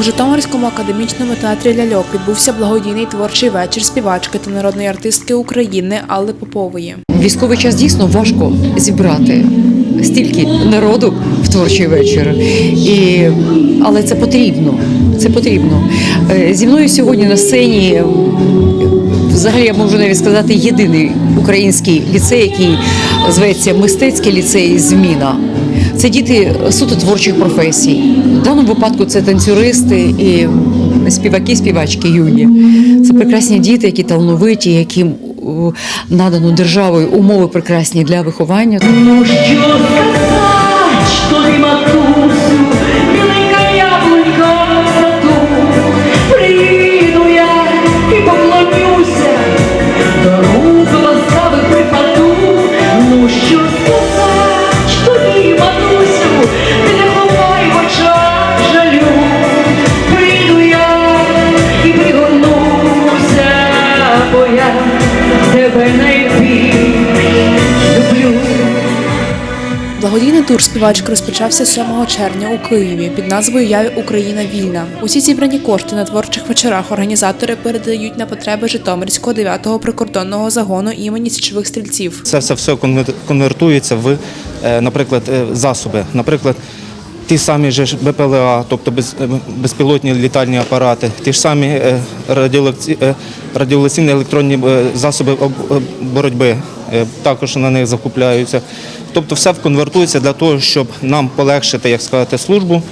У Житомирському академічному театрі Ляльок відбувся благодійний творчий вечір співачки та народної артистки України Алли Попової. Військовий час дійсно важко зібрати стільки народу в творчий вечір. І, але це потрібно. Це потрібно. Е, Зі мною сьогодні на сцені. Взагалі я можу навіть сказати єдиний український ліцей, який зветься мистецький ліцей Зміна. Це діти суто творчих професій. В даному випадку це танцюристи і співаки, співачки юні. Це прекрасні діти, які талановиті, яким надано державою умови прекрасні для виховання. Ну що сказати, що ти матусю, Благодійний тур співачки розпочався 7 червня у Києві під назвою Я Україна вільна. Усі зібрані кошти на творчих вечорах організатори передають на потреби Житомирського 9-го прикордонного загону імені січових стрільців. Це все все конвертується в, е, наприклад, е, засоби. Наприклад, ті самі ж БПЛА, тобто е, безпілотні літальні апарати, ті ж самі радіолекційні електронні засоби боротьби, також на них закупляються. Тобто все конвертується для того, щоб нам полегшити, як сказати, службу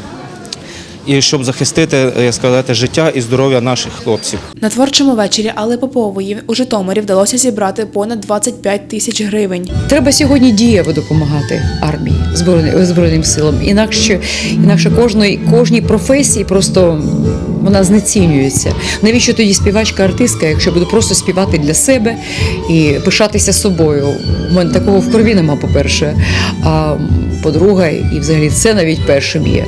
і щоб захистити, е, як сказати, життя і здоров'я наших хлопців. На творчому вечорі Алли Попової у Житомирі вдалося зібрати понад 25 тисяч гривень. Треба сьогодні дієво допомагати армії збройним збройним силам. Інакше, інакше кожної кожній професії просто вона знецінюється. Навіщо тоді співачка, артистка, якщо буду просто співати для себе і пишатися собою? У мене такого в крові нема, по-перше. А по-друге, і взагалі це навіть першим є.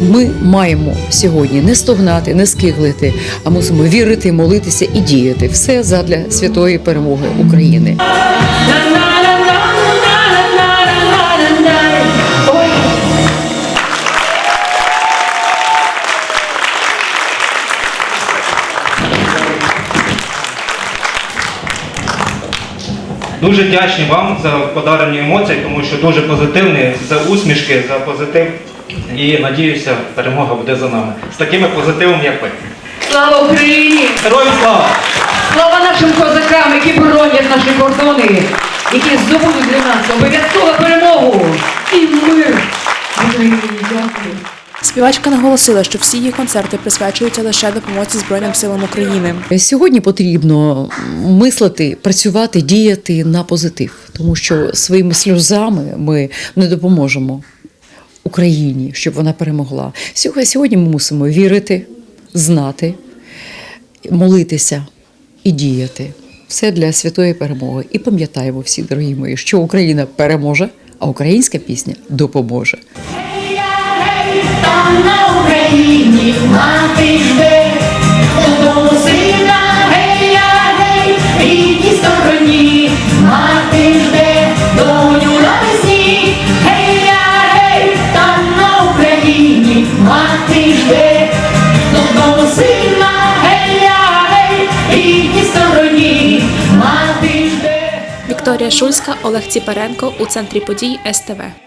Ми маємо сьогодні не стогнати, не скиглити, а мусимо вірити, молитися і діяти. Все задля святої перемоги України. Дуже вдячні вам за подарені емоції, тому що дуже позитивні, за усмішки, за позитив. І надіюся, перемога буде за нами. З такими позитивом, як ви. Слава Україні! Героям слава! Слава нашим козакам, які боронять наші кордони, які здобудуть для нас обов'язково перемогу і мир Україні. Дякую. Співачка наголосила, що всі її концерти присвячуються лише допомозі Збройним силам України. Сьогодні потрібно мислити, працювати, діяти на позитив, тому що своїми сльозами ми не допоможемо Україні, щоб вона перемогла. Сьогодні, ми мусимо вірити, знати, молитися і діяти. Все для святої перемоги. І пам'ятаємо всі, дорогі мої, що Україна переможе, а українська пісня допоможе. Там на Україні мати жде, додому сина, гея, гей, рідній стороні, мати жде, доню гей, там на Україні мати жде, додому сина, гея, гей, рідній мати жде. Вікторія Шульська, Олег Ціпаренко у центрі подій СТВ.